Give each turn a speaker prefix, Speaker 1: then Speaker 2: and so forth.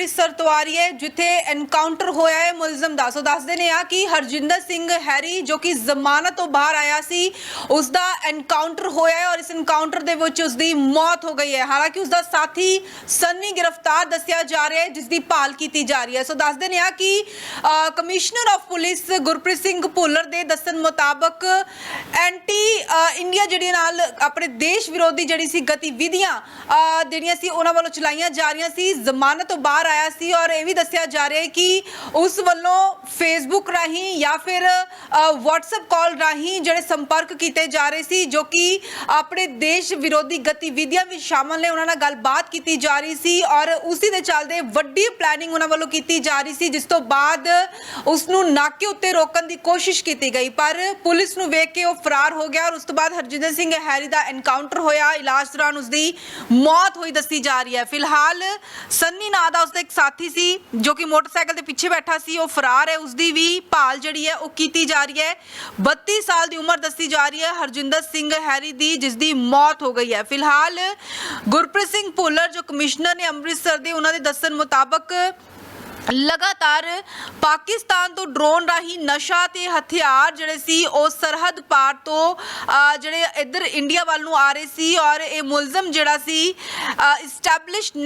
Speaker 1: ਅੰਮ੍ਰਿਤਸਰ ਤੋਂ ਆ ਰਹੀ ਹੈ ਜਿੱਥੇ ਐਨਕਾਊਂਟਰ ਹੋਇਆ ਹੈ ਮੁਲਜ਼ਮ ਦਾ। ਸੋ ਦੱਸਦੇ ਨੇ ਆ ਕਿ ਹਰਜਿੰਦਰ ਸਿੰਘ ਹੈਰੀ ਜੋ ਕਿ ਜ਼ਮਾਨਤ ਤੋਂ ਬਾਹਰ ਆਇਆ ਸੀ ਉਸ ਦਾ ਐਨਕਾਊਂਟਰ ਹੋਇਆ ਹੈ ਔਰ ਇਸ ਐਨਕਾਊਂਟਰ ਦੇ ਵਿੱਚ ਉਸ ਦੀ ਮੌਤ ਹੋ ਗਈ ਹੈ। ਹਾਲਾਂਕਿ ਉਸ ਦਾ ਸਾਥੀ ਸੰਨੀ ਗ੍ਰਿਫਤਾਰ ਦੱਸਿਆ ਜਾ ਰਿਹਾ ਹੈ ਜਿਸ ਦੀ ਭਾਲ ਕੀਤੀ ਜਾ ਰਹੀ ਹੈ। ਸੋ ਦੱਸਦੇ ਨੇ ਆ ਕਿ ਅ, commissioner of police Gurpreet Singh Bhullar ਦੇ ਦੱਸਣ ਮੁਤਾਬਕ ਇੰਡੀਆ ਜਿਹੜੀ ਨਾਲ ਆਪਣੇ ਦੇਸ਼ ਵਿਰੋਧੀ ਜਿਹੜੀ ਸੀ ਗਤੀਵਿਧੀਆਂ ਜਿਹੜੀਆਂ ਸੀ ਉਹਨਾਂ ਵੱਲੋਂ ਚਲਾਈਆਂ ਜਾ ਰਹੀਆਂ ਸੀ, ਜ਼ਮਾਨਤ ਤੋਂ ਬਾਹਰ ਆਇਆ ਸੀ ਔਰ ਇਹ ਵੀ ਦੱਸਿਆ ਜਾ ਰਿਹਾ ਹੈ ਕਿ ਉਸ ਵੱਲੋਂ ਫੇਸਬੁੱਕ ਰਾਹੀਂ ਜਾਂ ਫਿਰ WhatsApp ਕਾਲ ਰਾਹੀਂ ਜਿਹੜੇ ਸੰਪਰਕ ਕੀਤੇ ਜਾ ਰਹੇ ਸੀ, ਜੋ ਕਿ ਆਪਣੇ ਦੇਸ਼ ਵਿਰੋਧੀ ਗਤੀਵਿਧੀਆਂ ਵਿੱਚ ਸ਼ਾਮਲ ਨੇ, ਉਹਨਾਂ ਨਾਲ ਗੱਲਬਾਤ ਕੀਤੀ ਜਾ ਰਹੀ ਸੀ ਔਰ ਉਸੇ ਦੇ ਚੱਲਦੇ ਵੱਡੀ ਪਲੈਨਿੰਗ ਉਹਨਾਂ ਵੱਲੋਂ ਕੀਤੀ ਜਾ ਰਹੀ ਸੀ, ਜਿਸ ਤੋਂ ਬਾਅਦ ਉਸ ਨੂੰ ਨਾਕੇ ਉੱਤੇ ਰੋਕਣ ਦੀ ਕੋਸ਼ਿਸ਼ ਕੀਤੀ ਗਈ। ਪਰ ਪੁਲਿਸ ਨੂੰ ਵੇਖ ਕੇ ਉਹ ਫਰਾਰ ਹੋ ਗਿਆ ਔਰ ਉਸ ਤੋਂ ਬਾਅਦ ਹਰਜਿੰਦਰ ਸਿੰਘ ਹੈਰੀ ਦਾ ਐਨਕਾਊਂਟਰ ਹੋਇਆ। ਇਲਾਜ ਦੌਰਾਨ ਉਸ ਦੀ ਮੌਤ ਹੋਈ ਦੱਸੀ ਜਾ ਰਹੀ ਹੈ। ਫਿਲਹਾਲ ਸੰਨੀ ਨਾਂ ਦਾ ਉਸਦਾ ਇੱਕ ਸਾਥੀ ਸੀ, ਜੋ ਕਿ ਮੋਟਰਸਾਈਕਲ ਦੇ ਪਿੱਛੇ ਬੈਠਾ ਸੀ। ਉਹ ਫਰਾਰ ਹੈ। ਉਸ ਦੀ ਵੀ ਭਾਲ ਜਿਹੜੀ ਹੈ, ਉਹ ਕੀਤੀ ਜਾ ਰਹੀ ਹੈ। 32 ਸਾਲ ਦੀ ਉਮਰ ਦੱਸੀ ਜਾ ਰਹੀ ਹੈ ਹਰਜਿੰਦਰ ਸਿੰਘ ਹੈਰੀ ਦੀ, ਜਿਸ ਦੀ ਮੌਤ ਹੋ ਗਈ ਹੈ। ਫਿਲਹਾਲ ਗੁਰਪ੍ਰੀਤ ਸਿੰਘ ਭੁੱਲਰ, ਜੋ ਕਮਿਸ਼ਨਰ ਨੇ ਅੰਮ੍ਰਿਤਸਰ ਦੇ, ਉਹਨਾਂ ਦੇ ਦੱਸਣ ਮੁਤਾਬਕ ਲਗਾਤਾਰ ਪਾਕਿਸਤਾਨ ਤੋਂ ਡਰੋਨ ਰਾਹੀਂ ਨਸ਼ਾ ਤੇ ਹਥਿਆਰ ਜਿਹੜੇ ਸੀ, ਉਹ ਸਰਹੱਦ ਪਾਰ ਤੋਂ ਜਿਹੜੇ ਇੱਧਰ ਇੰਡੀਆ ਵੱਲ ਨੂੰ ਆ ਰਹੇ ਸੀ ਔਰ ਇਹ ਮੁਲਜ਼ਮ ਜਿਹੜਾ ਸੀ ਇਸਟੈਬਲਿਸ਼ਡ